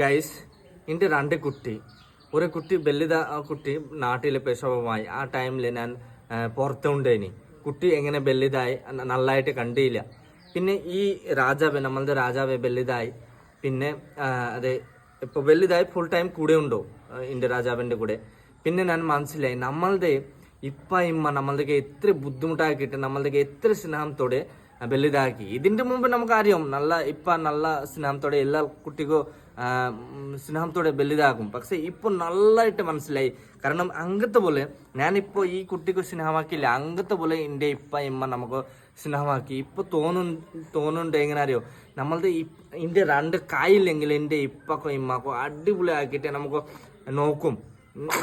Guys എന്റെ രണ്ട് കുട്ടി. ഒരു കുട്ടി വലുത ആ കുട്ടി നാട്ടിലെ പ്രസവമായി ആ ടൈമിൽ ഞാൻ പുറത്തുണ്ടേനി. കുട്ടി എങ്ങനെ വലുതായി നല്ലതായിട്ട് കണ്ടില്ല. പിന്നെ ഈ രാജാവ് നമ്മളുടെ രാജാവ് വലുതായി പിന്നെ അതെ ഇപ്പോൾ വലുതായി ഫുൾ ടൈം കൂടെ ഉണ്ടോ? എന്റെ രാജാവിന്റെ കൂടെ. പിന്നെ ഞാൻ മനസ്സിലായി നമ്മളുടെ ഇപ്പ ഇമ്മ നമ്മളുടെ എത്ര ബുദ്ധിമുട്ടാക്കിയിട്ട് നമ്മളുടെ എത്ര സ്നേഹത്തോടെ വലുതാക്കി. ഇതിന്റെ മുമ്പ് നമുക്കറിയാം നല്ല ഇപ്പ നല്ല സ്നേഹത്തോടെ എല്ലാ കുട്ടിക്കും സ്നേഹത്തോടെ വലുതാകും. പക്ഷെ ഇപ്പൊ നല്ലതായിട്ട് മനസ്സിലായി. കാരണം അങ്ങത്തെ പോലെ ഞാനിപ്പോ ഈ കുട്ടിക്ക് സ്നേഹമാക്കിയില്ല. അങ്ങത്തെ പോലെ എന്റെ ഇപ്പ ഇമ്മ നമുക്ക് സ്നേഹമാക്കി. ഇപ്പൊ തോന്നു തോന്നുന്നുണ്ട് എങ്ങനെ അറിയോ നമ്മളുടെ എന്റെ രണ്ട് കായില്ലെങ്കിൽ എന്റെ ഇപ്പക്കോ ഇമ്മക്കോ അടിപൊളി ആക്കിയിട്ട് നമുക്ക് നോക്കും.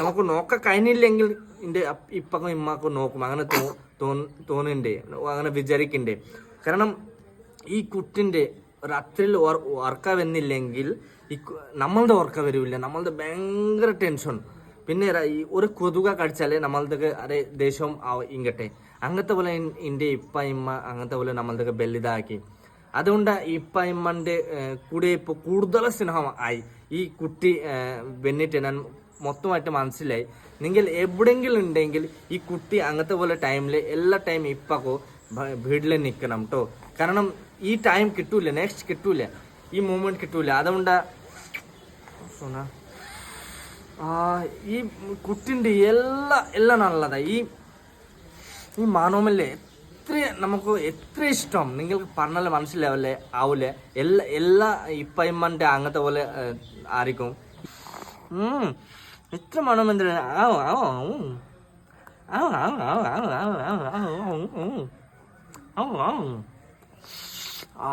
നമുക്ക് നോക്കാൻ കഴിഞ്ഞില്ലെങ്കിൽ എന്റെ ഇപ്പക്കോ ഇമ്മക്കോ നോക്കും. അങ്ങനെ തോന്നുന്നുണ്ട്. അങ്ങനെ വിചാരിക്കണ്ടേ കാരണം ഈ കുട്ടിന്റെ രാത്രിയിൽ ഉറക്ക വന്നില്ലെങ്കിൽ ഈ നമ്മളുടെ ഉറക്ക വരില്ല. നമ്മളുടെ ഭയങ്കര ടെൻഷൻ പിന്നെ ഒരു കൊതുക കടിച്ചാലേ നമ്മളുടെ അതെ ദേഷ്യം ഇങ്ങട്ടെ. അങ്ങനത്തെ പോലെ എന്റെ ഇപ്പ ഇമ്മ അങ്ങനത്തെ പോലെ നമ്മളുടെ ബലിതാക്കി അതുകൊണ്ട് ഇപ്പ ഇമ്മന്റെ കൂടെ ഇപ്പോൾ കൂടുതൽ സ്നേഹം ആയി ഈ കുട്ടി വന്നിട്ട് ഞാൻ മൊത്തമായിട്ട് മനസ്സിലായി. നിങ്ങൾ എവിടെയെങ്കിലും ഉണ്ടെങ്കിൽ ഈ കുട്ടി അങ്ങനത്തെ പോലെ ടൈമിൽ എല്ലാ ടൈം ഇപ്പക്കോ വീട്ടിൽ നിൽക്കണം കേട്ടോ കാരണം ഈ ടൈം കിട്ടൂല നെക്സ്റ്റ് കിട്ടൂല ഈ മൂമെന്റ് കിട്ടൂല അതുകൊണ്ട് ഈ കുട്ടിന്റെ എല്ലാ എല്ലാം നല്ലതാ ഈ ഈ മാനോമല്ലേ എത്ര നമുക്ക് എത്ര ഇഷ്ടം നിങ്ങൾക്ക് പറഞ്ഞാൽ മനസ്സിലാവില്ലേ ആവൂലെ എല്ലാ എല്ലാ ഇപ്പയമ്മന്റെ അങ്ങനത്തെ പോലെ ആയിരിക്കും എത്ര മണമെന്തിന് ആവോ ആവോ. ആവോ ആവോ ആവോ ആവോ ആവോ ആവോ ആവോ ഉം, ഉം. ആവോ ആവോ ആ